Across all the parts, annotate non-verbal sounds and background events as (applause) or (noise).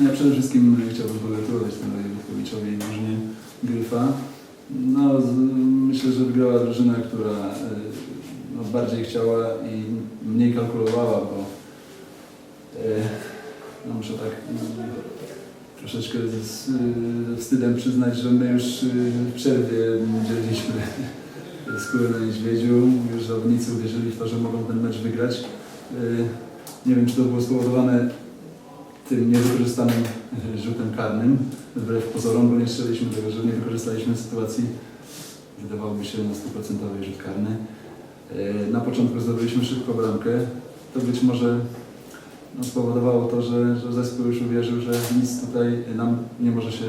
No ja przede wszystkim chciałbym pogratulować Tenowi Wódkowiczowi i drużynie Gryfa. No, z, myślę, że wygrała drużyna, która y, no, bardziej chciała i mniej kalkulowała, bo y, no, muszę tak y, troszeczkę z wstydem przyznać, że my już y, w przerwie dzieliliśmy (laughs) skórę na niedźwiedziu. Już zawodnicy uwierzyli w to, że mogą ten mecz wygrać. Nie wiem, czy to było spowodowane tym niewykorzystanym e, rzutem karnym, wbrew pozorom, bo nie strzeliliśmy tego, że nie wykorzystaliśmy sytuacji, wydawałoby się na 100% rzut karny. E, Na początku zdobyliśmy szybko bramkę. To być może no, spowodowało to, że, że zespół już uwierzył, że nic tutaj nam nie może się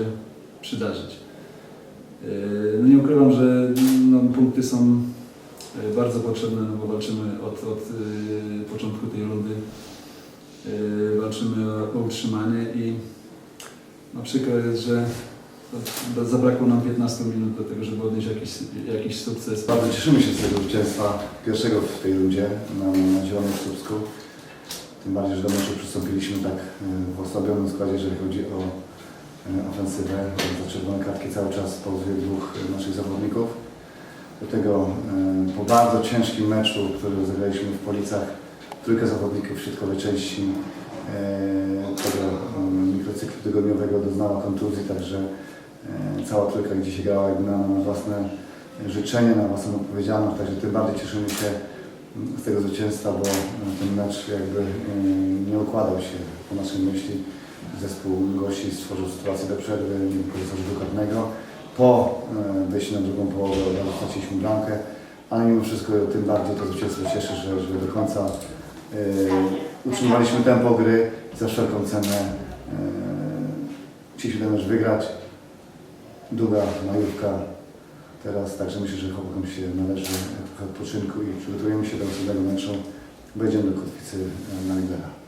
przydarzyć. E, No nie ukrywam, że no, punkty są bardzo potrzebne, no bo walczymy od, od początku tej rundy. Walczymy o, utrzymanie i no przykro jest, że zabrakło nam 15 minut do tego, żeby odnieść jakiś, jakiś sukces. Bardzo cieszymy się z tego zwycięstwa pierwszego w tej rundzie na, na Zielonym Słupsku. Tym bardziej, że do meczu przystąpiliśmy tak e, w osłabionym składzie, jeżeli chodzi o e, ofensywę. Za czerwone kartki cały czas pauzuje dwóch naszych zawodników. Do tego e, po bardzo ciężkim meczu, który zagraliśmy w Policach, trójka zawodników w środkowej części tego e, mikrocyklu tygodniowego doznała kontuzji, także e, cała trójka gdzieś grała jakby na, własne życzenie, na własną odpowiedzialność, także tym bardziej cieszymy się mm, z tego zwycięstwa, bo e, ten mecz jakby e, nie układał się po naszej myśli. Zespół gości stworzył sytuację do przerwy, nie wykorzystał rzutu. Po e, wejściu na drugą połowę od razu straciliśmy bramkę, ale mimo wszystko tym bardziej to zwycięstwo cieszy, że, że do końca e, utrzymaliśmy tempo gry za wszelką cenę e, chcieliśmy ten mecz wygrać. Długa majówka teraz, także myślę, że chłopakom się należy trochę odpoczynku i przygotujemy się do następnego meczu. Wejdziemy do kotwicy e, na lidera.